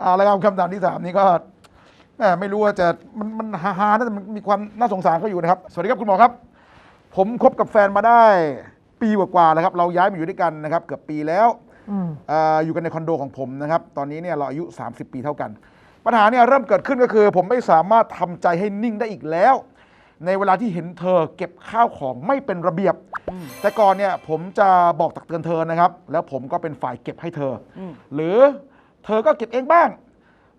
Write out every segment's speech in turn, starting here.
เอาละครับคำถามที่สามนี้ก็แหมไม่รู้ว่าจะมันมันฮาๆนะแต่มันมีความน่าสงสารก็อยู่นะครับ สวัสดีครับคุณหมอครับ ผมคบกับแฟนมาได้ปีกว่าๆแล้วครับ เราย้ายมาอยู่ด้วยกันนะครับ เกือบปีแล้วอืม เอออยู่กันในคอนโดของผมนะครับ ตอนนี้เนี่ยเราอายุ 30 ปีเท่ากัน ปัญหาเนี่ยเริ่มเกิดขึ้นก็คือ ผมไม่สามารถทำใจให้นิ่งได้อีกแล้ว ในเวลาที่เห็นเธอเก็บข้าวของไม่เป็นระเบียบ แต่ก่อนเนี่ยผมจะบอกตักเตือนเธอนะครับ แล้วผมก็เป็นฝ่ายเก็บให้เธออหรือ เธอก็เก็บเองบ้าง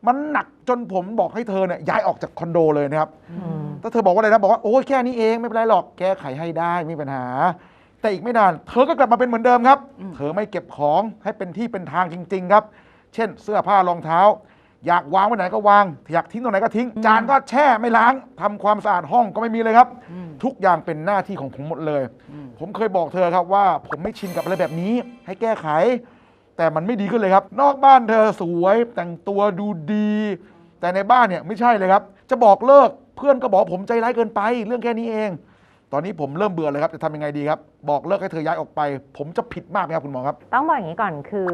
มันหนักจนผมบอกให้เธอเนี่ยย้ายออกจากคอนโดเลยนะครับถ้าเธอบอกว่าอะไรนะบอกว่าโอ้ยแค่นี้เองไม่เป็นไรหรอกแก้ไขให้ได้ไม่มีปัญหา แต่อีกไม่นาน เธอก็กลับมาเป็นเหมือนเดิมครับ เธอไม่เก็บของให้เป็นที่เป็นทางจริง ๆ ครับ เช่น เสื้อผ้ารองเท้า อยากวางไว้ไหนก็วางอยากทิ้งตรงไหนก็ทิ้ง จานก็แช่ไม่ล้างทำความสะอาดห้องก็ไม่มีเลยครับ ทุกอย่างเป็นหน้าที่ของผมหมดเลย ผมเคยบอกเธอครับว่า ผมไม่ชินกับอะไรแบบนี้ ให้แก้ไข แต่มันไม่ดีขึ้นเลยครับ นอกบ้านเธอสวยแต่งตัวดูดี แต่ในบ้านเนี่ยไม่ใช่เลยครับ จะบอกเลิกเพื่อนก็บอกผมใจร้ายเกินไป เรื่องแค่นี้เอง ตอนนี้ผมเริ่มเบื่อเลยครับจะทำยังไงดีครับ บอกเลิกให้เธอย้ายออกไป ผมจะผิดมากไหมครับคุณหมอครับ ต้องบอกอย่างนี้ก่อนคือ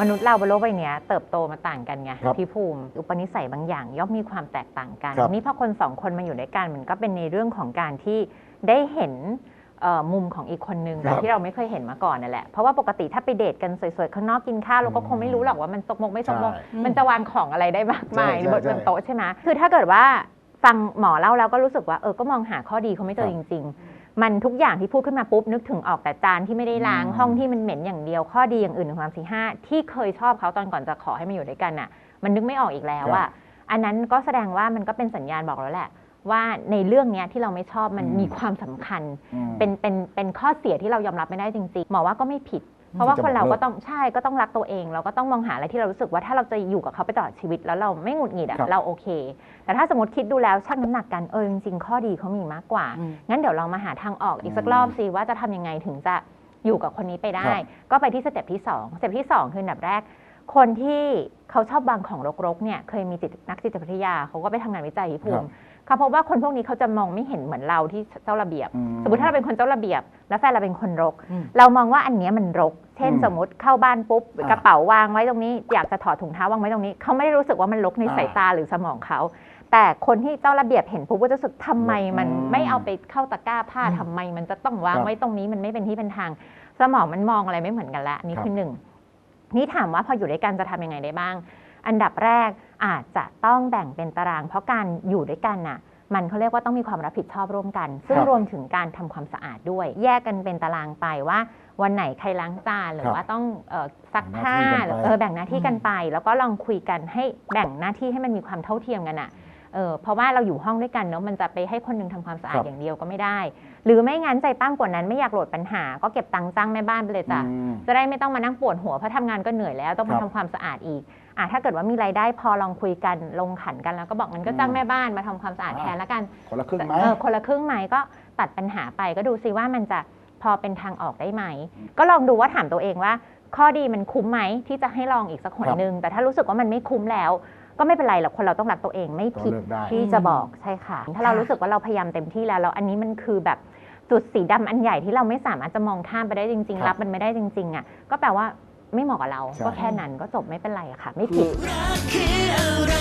มนุษย์เราบนโลกใบเนี้ยเติบโตมาต่างกันไงครับพี่ภูมิ อุปนิสัยบางอย่างย่อมมีความแตกต่างกันครับ นี่พอคนสองคนมาอยู่ด้วยกันมันก็เป็นในเรื่องของการที่ได้เห็นเอ่อ มุมของอีกคนนึงครับที่เราไม่เคยเห็นมาก่อนนั่นแหละ เพราะว่าปกติถ้าไปเดทกันสวยๆข้างนอกกินข้าวเราก็คงไม่รู้หรอกว่ามันสกมกไม่สกมกใช่มันจะวางของอะไรได้มากมายใช่ใช่บนบนโต๊ะใช่ไหมคือถ้าเกิดว่าฟังหมอเล่าแล้วก็รู้สึกว่าเออก็มองหาข้อดีเขาไม่เจอคจรับริง ๆ มันทุกอย่างที่พูดขึ้นมาปุ๊บนึกถึงออกแต่จานที่ไม่ได้ล้างอืมห้องที่มันเหม็นอย่างเดียวข้อดีอย่างอื่นหนึ่งสามสี่ห้าที่เคยชอบเขาตอนก่อนจะขอให้มาอยู่ด้วยกันน่ะ มันนึกไม่ออกอีกแล้วอะอันนั้นก็แสดงว่ามันก็เป็นสัญญาณบอกแล้วแหละ ว่าในเรื่องเนี้ยที่เราไม่ชอบมันอืม มีความสำคัญ อืม เป็นเป็นเป็นข้อเสียที่เรายอมรับไม่ได้จริงๆหมอว่าก็ไม่ผิด เพราะว่าจะคนเราบอกเลิกก็ต้องใช่ก็ต้องรักตัวเอง เราก็ต้องมองหาอะไรที่เรารู้สึกว่าถ้าเราจะอยู่กับเขาไปตลอดชีวิต แล้วเราไม่หงุดหงิดอะครับ เราโอเค แต่ถ้าสมมติคิดดูแล้วชั่งน้ำหนักกันเออจริงๆข้อดีเขามีมากกว่างั้นเดี๋ยวเรามาหาทางออกอีกสักรอบสิว่าจะทำยังไงถึงจะอยู่กับคนนี้ไปได้ ครับ ก็ไปที่สเต็ปที่2สเต็ปที่2คืออันดับแรก คนที่เขาชอบวางของรกๆเนี่ยเคยมีจิตนักจิตวิทยาเขาก็ไปทำงานวิจัยที่ภูครัมิบ เขาพบว่าคนพวกนี้เขาจะมองไม่เห็นเหมือนเราที่เจ้าระเบียบอืสมมติถ้าเราเป็นคนเจ้าระเบียบ แล้วแฟนเราเป็นคนรกอืมเรามองว่าอันเนี้ยมันรก เช่นอืมสมมติเข้าบ้านปุ๊บอ่ากระเป๋าวางไว้ตรงนี้ อยากจะถอดถุงเท้าวางไว้ตรงนี้ เขาไม่ได้รู้สึกว่ามันรกในอ่าสายตาหรือสมองเขาแต่คนที่เจ้าระเบียบเห็นปุ๊บก็จะรู้สึกทำไมมันอืมไม่เอาไปเข้าตะกร้าผ้าอืมทำไม มันจะต้องวางครับไว้ตรงนี้มันไม่เป็นที่เป็นทาง สมองมันมองอะไรไม่เหมือนกันละอันนี่ครับคือหนึ่งนี่ถามว่าพออยู่ด้วยกันจะทำยังไงได้บ้าง อันดับแรกอาจจะต้องแบ่งเป็นตาราง เพราะการอยู่ด้วยกันน่ะ มันเขาเรียกว่าต้องมีความรับผิดชอบร่วมกัน ซึ่งครับรวมถึงการทำความสะอาดด้วย แยกกันเป็นตารางไปว่า วันไหนใครล้างจานหรือครับว่าต้องเอ่อซักผ้าแบ่งหน้าที่กันไปเออแบ่งหน้าที่กันไป แล้วก็ลองคุยกันให้แบ่งหน้าที่ให้มันมีความเท่าเทียมกันอะ เออเพราะว่าเราอยู่ห้องด้วยกันเนาะมันจะไปให้คนหนึงทำความสะอาดครับอย่างเดียวก็ไม่ได้ หรือไม่งั้นใจปั้มกว่านั้นไม่อยากโหลดปัญหา ก็เก็บตังค์จ้างแม่บ้านไปเลยจ้ะอืมจะได้ไม่ต้องมานั่งปวดหัวเพราะทำงานก็เหนื่อยแล้วต้องมาครัทำบความสะอาดอีกอะถ้าเกิดว่ามีรายได้พอลองคุยกันลงขันกันแล้วก็บอกงั้นก็จ้างอืมแม่บ้านมาทำความสะอาดอ่าแทนแล้วกันคนละครึ่งไหมเออคนละครึ่งไหมก็ตัดปัญหาไปก็ดูซิว่ามันจะพอเป็นทางออกได้ไหม ก็ลองดูว่าถามตัวเองว่า ข้อดีมันคุ้มไหมที่จะให้ลองอีกสักหนครับหนึ่งแต่ถ้ารู้สึกว่ามันไม่คุ้มแล้ว ก็ไม่เป็นไรหรอกคนเราต้องรักตัวเองไม่ก็ผิดเลิกได้ ที่จะบอกใช่ค่ะ ถ้าเรารู้สึกว่าเราพยายามเต็มที่แล้วแล้วอันนี้มันคือแบบจุดสีดำอันใหญ่ที่เราไม่สามารถจะมองข้ามไปได้จริงครับๆรับมันไม่ได้จริง ๆอะก็แปลว่าไม่เหมาะกับเรา ใช่ ก็แค่นั้นก็จบไม่เป็นไรอะค่ะ ไม่ผิด รักคืออะไร